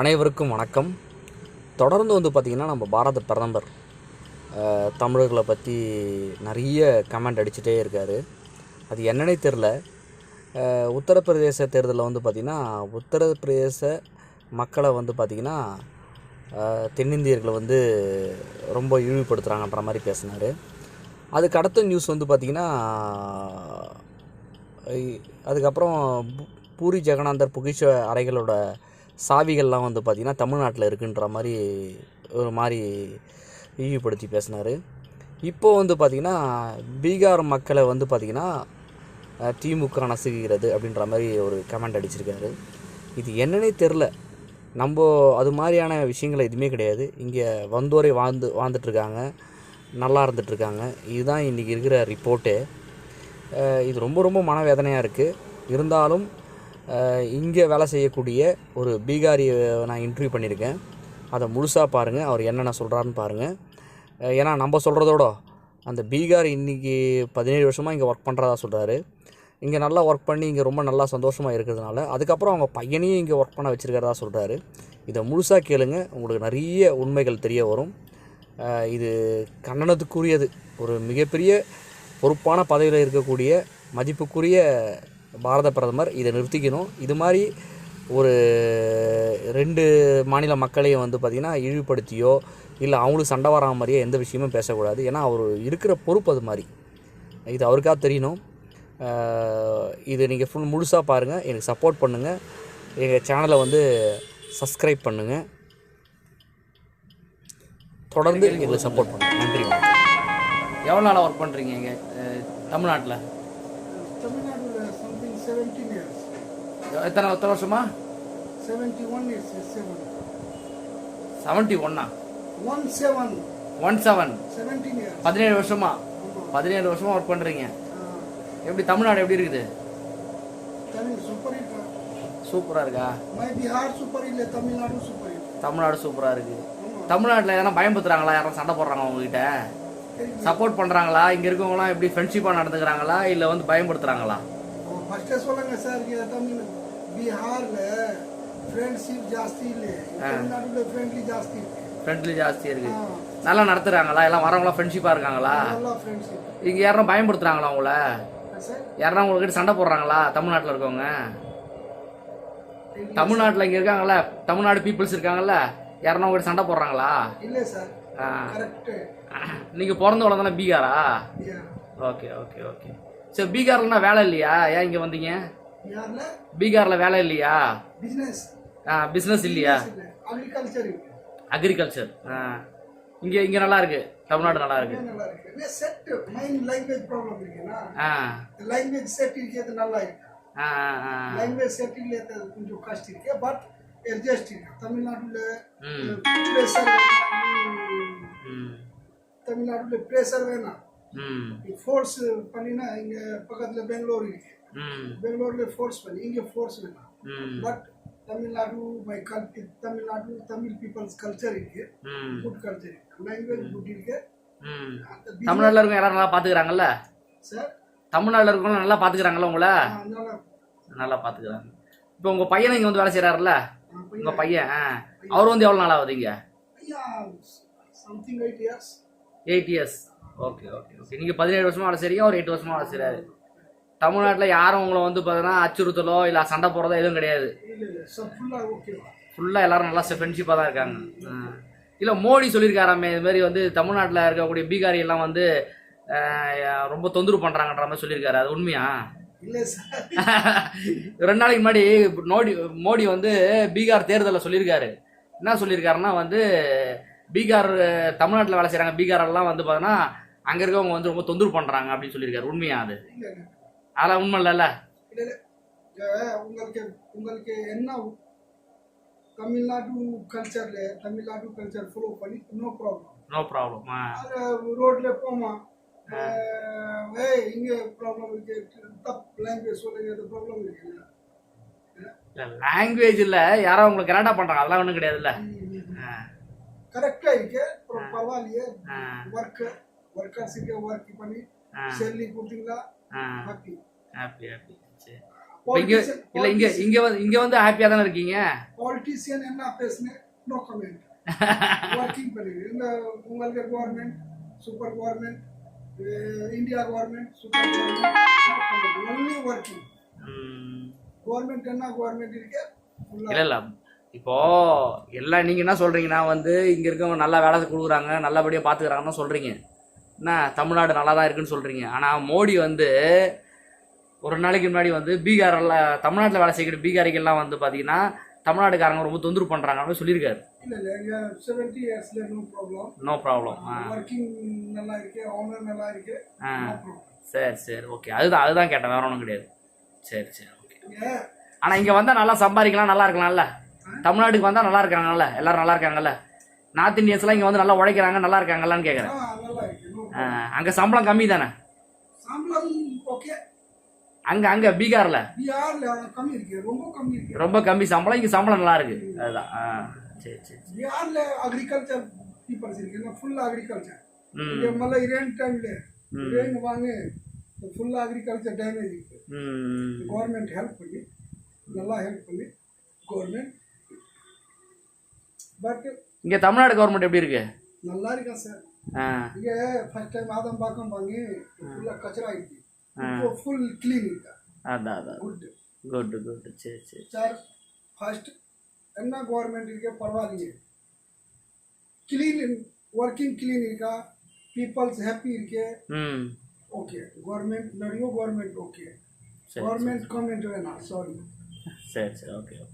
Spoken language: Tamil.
அனைவருக்கும் வணக்கம். தொடர்ந்து வந்து பார்த்திங்கன்னா நம்ம பாரத பிரதமர் தமிழர்களை பற்றி நிறைய கமெண்ட் அடிச்சுட்டே இருக்கார். அது என்னன்னே தெரில உத்தரப்பிரதேச தேர்தலில் வந்து பார்த்திங்கன்னா உத்தரப்பிரதேச மக்களை வந்து பார்த்திங்கன்னா தென்னிந்தியர்களை வந்து ரொம்ப இழிவுபடுத்துகிறாங்கன்ற மாதிரி பேசினார். அதுக்கு அடுத்த நியூஸ் வந்து பார்த்திங்கன்னா அதுக்கப்புறம் பூரி ஜெகநாதர் பொக்கிஷ அறைகளோட சாவிகள்லாம் வந்து பார்த்திங்கன்னா தமிழ்நாட்டில் இருக்குன்ற மாதிரி ஒரு மாதிரி இழிவுபடுத்தி பேசினார். இப்போ வந்து பார்த்திங்கன்னா பீகார் மக்களை வந்து பார்த்திங்கன்னா திமுக நசுகிறது அப்படின்ற மாதிரி ஒரு கமெண்ட் அடிச்சிருக்காரு. இது என்னன்னே தெரில நம்ம அது மாதிரியான விஷயங்கள் எதுவுமே கிடையாது. இங்கே வந்தோரை வாழ்ந்து வாழ்ந்துட்டுருக்காங்க. நல்லா இருந்துகிட்ருக்காங்க இதுதான் இன்றைக்கி இருக்கிற ரிப்போர்ட்டு இது ரொம்ப ரொம்ப மனவேதனையாக இருக்குது இருந்தாலும் இங்கே வேலை செய்யக்கூடிய ஒரு பீகாரியை நான் இன்டர்வியூ பண்ணியிருக்கேன். அதை முழுசாக பாருங்கள் அவர் என்னென்ன சொல்கிறாருன்னு பாருங்கள் ஏன்னா நம்ம சொல்கிறதோட அந்த பீகார் இன்றைக்கி பதினேழு வருஷமாக இங்கே ஒர்க் பண்ணுறதா சொல்கிறாரு இங்கே நல்லா ஒர்க் பண்ணி இங்கே ரொம்ப நல்லா சந்தோஷமாக இருக்கிறதுனால அதுக்கப்புறம் அவங்க பையனையும் இங்கே ஒர்க் பண்ண வச்சுருக்கிறதா சொல்கிறாரு இதை முழுசாக கேளுங்க உங்களுக்கு நிறைய உண்மைகள் தெரிய வரும். இது கண்டனத்துக்குரியது. ஒரு மிகப்பெரிய பொறுப்பான பதவியில் இருக்கக்கூடிய மதிப்புக்குரிய பாரத பிரதமர் இதை நிறுத்திக்கணும். இது மாதிரி ஒரு ரெண்டு மாநில மக்களையும் வந்து பார்த்திங்கன்னா இழிவுபடுத்தியோ இல்லை அவங்களுக்கு சண்டை வராம மாதிரியோ எந்த விஷயமும் பேசக்கூடாது. ஏன்னா அவர் இருக்கிற பொறுப்பு அது மாதிரி. இது அவருக்காக தெரியணும். இது நீங்கள் ஃபுல் முழுசாக பாருங்கள் எனக்கு சப்போர்ட் பண்ணுங்கள் எங்கள் சேனலை வந்து சப்ஸ்கிரைப் பண்ணுங்கள் தொடர்ந்து எங்களுக்கு சப்போர்ட் பண்ணுங்கள் நன்றி வணக்கம். எவ்வளோ நாளாக ஒர்க் பண்ணுறீங்க இங்கே தமிழ்நாட்டில்? Something 17 years. எத்தனை எத்தனை வருஷமா 71 is 7. செவன்ட்டி ஒன்னா 1 7. One seven 17 years. பதினேழு வருஷமா. பதினேழு வருஷமா ஒர்க் பண்ணுறீங்க எப்படி தமிழ்நாடு எப்படி இருக்குது super hit. சூப்பராக இருக்கா super hit, Tamil Nadu super hit. Tamil Nadu சூப்பராக இருக்குது. தமிழ்நாட்டில் எதனா பயன்படுத்துகிறாங்களா யாரும் சண்டை போடுறாங்க உங்ககிட்ட சப்போர்ட் பண்ணுறாங்களா இங்கே இருக்கவங்களாம் எப்படி ஃப்ரெண்ட்ஷிப்பாக நடந்துக்கிறாங்களா இல்லை வந்து பயன்படுத்துகிறாங்களா ஃபர்ஸ்ட் சொல்லுங்க சார் தமிழ் பீகார்ல ஃப்ரெண்ட்ஷிப் ஜாஸ்தி இல்லை. தமிழ்நாடுல ஃப்ரெண்ட்லி ஜாஸ்தி இருக்கு. ஃப்ரெண்ட்லி ஜாஸ்தி இருக்குது ஆ, நல்லா நடத்துகிறாங்களா எல்லாம் வரவங்களாம் ஃப்ரெண்ட்ஷிப்பாக இருக்காங்களா? இங்கே யாரும் பயன்படுத்துகிறாங்களா உங்களை? யாருன்னா உங்ககிட்ட சண்டை போடுறாங்களா? தமிழ்நாட்டில் இருக்கவங்க? தமிழ்நாட்டில் இங்கே இருக்காங்கல்ல? தமிழ்நாடு பீப்புள்ஸ் இருக்காங்கல்ல? யாருன்னா உங்ககிட்ட சண்டை போடுறாங்களா? இல்லை சார் நீங்கள் பிறந்து வளர்ந்தானே பீகாரா. Okay okay okay. சரி பீகார்லனா வேலை இல்லையா? ஏன் இங்கே வந்தீங்க? பீகார்ல வேலை இல்லையா? ஆ பிஸ்னஸ் இல்லையா? அக்ரிகல்ச்சர் அக்ரிகல்ச்சர் ஆ. இங்கே இங்கே நல்லா இருக்கு. தமிழ்நாடு நல்லா இருக்கு. நல்லா இருக்கு. செட் மைண்ட் லாங்குவேஜ் ப்ராப்ளம் இருக்குன்னா லாங்குவேஜ் செட் இருக்கிறது நல்லா இருக்கு. லாங்குவேஜ் செட் இல்லது கொஞ்சம் கஷ்டம் இருக்கு. பட் அட்ஜஸ்ட் இருக்கு. ம். தமிழ்நாடுல ப்ரெஷர் வேணாம். ஃபோர்ஸ் பண்ணினா இங்க பக்கத்துல பெங்களூர் இருக்கு. ம். பெங்களூர்ல ஃபோர்ஸ் பண்ணி இங்க ஃபோர்ஸ் வேணாம் but Tamil Nadu my culture Tamil Nadu Tamil peoples culture இருக்கு. ம். குட் கல்ச்சர் இருக்கு. லாங்குவேஜ் குட் இருக்கு. தமிழ்நாட்டில் இருக்கவங்க யாரும் நல்லா பார்த்துக்கிறாங்கல்ல? சார் தமிழ்நாட்டில் இருக்கவங்க நல்லா பார்த்துக்கிறாங்கல்ல உங்களை? நல்லா நல்லா பார்த்துக்கிறாங்க. இப்போ உங்கள் பையனை இங்கே வந்து வேலை செய்கிறாருல்ல உங்கள் பையன். ஆ. அவர் வந்து எவ்வளோ நாள் ஆகுது இங்கே? ஐயா something eight years eight years okay okay okay நீங்கள் பதினேழு வருஷமா வேலை செய்றீங்க அவர் எட்டு வருஷமா வேலை செய்கிறாரு தமிழ்நாட்டில் யாரும் உங்களை வந்து பார்த்தீங்கன்னா அச்சுறுத்தலோ இல்லை சண்டை போடுறதோ எதுவும் கிடையாது. இல்ல இல்ல சப் ஃபுல்லா ஓகேவா ஃபுல்லாக எல்லாரும் நல்லா ஃப்ரெண்ட்ஷிப்பாக தான் இருக்காங்க. இல்லை மோடி சொல்லியிருக்காராமே இது மாதிரி வந்து தமிழ்நாட்டில் இருக்கக்கூடிய பீகாரி எல்லாம் வந்து ரொம்ப தொந்தரவு பண்ணுறாங்கன்ற மாதிரி சொல்லியிருக்காரு. அது உண்மையா? இல்ல சார். ரெண்டு நாளைக்கு முன்னாடி மோடி மோடி வந்து பீகார் தேர்தலில் சொல்லியிருக்காரு. என்ன சொல்லியிருக்காருன்னா வந்து பீகார் தமிழ்நாட்டில் வேலை செய்கிறாங்க பீகாரெல்லாம் வந்து பார்த்தோன்னா அங்கே இருக்கவங்க வந்து ரொம்ப தொந்தரவு பண்ணுறாங்க அப்படின்னு சொல்லியிருக்காரு. உண்மையா அது? அதெல்லாம் உண்மை இல்லைல்ல? உங்களுக்கு உங்களுக்கு என்ன தமிழ்நாடு கல்ச்சர்ல தமிழ்நாடு கல்ச்சர் ஃபாலோ பண்ணி நோ ப்ராப்ளம் நோ ப்ராப்ளம் ரோட்ல போமா ஏய் இங்க ப்ராப்ளம் இருக்கு. தப்பு லாங்குவேஜ் சொல்லுங்க இது ப்ராப்ளம் இருக்கு? இல்லை லாங்குவேஜ் இல்லை. யாரோ உங்களை கரெக்டாக பண்ணுறாங்க அதெல்லாம் ஒன்றும் கிடையாதுல்ல. கரெக்டா இருக்கு. அப்புறம் பரவாயில்லையே. ஆ. ஒர்க் ஒர்க்கர்ஸுக்கு ஒர்க் பண்ணி செல்லி கொடுத்தீங்களா? ஹாப்பி ஹாப்பி ஹாப்பி சரி. இங்க இல்ல இங்க இங்க வந்து இங்க வந்து ஹாப்பியா தானே இருக்கீங்க? பாலிட்டிஷியன் என்ன பேசுனேன்? நோ கமெண்ட் ஒர்க்கிங் பண்ணுங்க இந்த உங்களுக்கு government super government India government super government only working government என்ன கவர்மெண்ட் இருக்கு? இல்ல இல்ல. இப்போ எல்லாம் நீங்க என்ன சொல்றீங்கன்னா வந்து இங்க இருக்கவங்க நல்லா வேலை கொடுக்குறாங்க நல்லபடியா பாத்துக்கிறாங்கன்னு சொல்றீங்க. என்ன தமிழ்நாடு நல்லா தான் இருக்குன்னு சொல்றீங்க. ஆனா மோடி வந்து ஒரு நாளைக்கு முன்னாடி வந்து பீகாரில் தமிழ்நாட்டில் வேலை செய்கிற பீகாரிகள்லாம் வந்து பார்த்தீங்கன்னா தமிழ்நாட்டுக்காரங்க ரொம்ப தொந்தரவு பண்ணுறாங்க அப்படின்னு சொல்லியிருக்காரு நோ ப்ராப்ளம் ஆ. சரி சரி ஓகே அதுதான் அதுதான் கேட்டேன் வேற ஒன்றும் கிடையாது. சரி சரி ஓகே ஆனால் இங்கே வந்தால் நல்லா சம்பாதிக்கலாம் நல்லா இருக்கலாம்ல? தமிழ்நாட்டுக்கு வந்தால் நல்லா இருக்காங்கல்ல? எல்லாரும் நல்லா இருக்காங்கல்ல? நார்த் இந்தியன்ஸ்லாம் இங்கே வந்து நல்லா உழைக்கிறாங்க நல்லா இருக்காங்கல்லான்னு கேட்குறேன் அங்கே சம்பளம் கம்மி தானே? அங்க அங்க பீகார்ல? ரொம்ப கம்மி சம்பளம் இங்க சம்பளம் நல்லா இருக்கு. அதுதான். சரி சரி பீகார்ல அக்ரிகல்ச்சர் பீப்பிள்ஸ் இருக்கு அக்ரிகல்ச்சர் இங்க மல்ல இரேன் டைம்ல வாங்க ஃபுல் அக்ரிகல்ச்சர் டேமேஜ் இருக்கு. கவர்மெண்ட் ஹெல்ப் பண்ணி நல்லா ஹெல்ப் பண்ணி கவர்மெண்ட் பட் இங்கே தமிழ்நாடு கவர்மெண்ட் எப்படி இருக்கு? நல்லா இருக்கா சார். ஆ. இங்க ஃபர்ஸ்ட் டைம் ஆதம் பாக்கம் வாங்கி ஃபுல்லா கச்சரா இருக்கு ஆ. இப்போ ஃபுல் க்ளீன் இருக்கா. அதான் அதான் குட் குட் குட் சரி சரி. சார் ஃபர்ஸ்ட் என்ன கவர்மெண்ட் இருக்கே பரவாயில்லைங்க க்ளீன் ஒர்க்கிங் க்ளீன் இருக்கா? பீப்புள்ஸ் ஹாப்பி இருக்கே. ம். ஓகே கவர்மெண்ட் நிறைய கவர்மெண்ட் ஓகே சரி கவர்மெண்ட் கமெண்ட் வேணாம். சாரி சரி சரி. Okay okay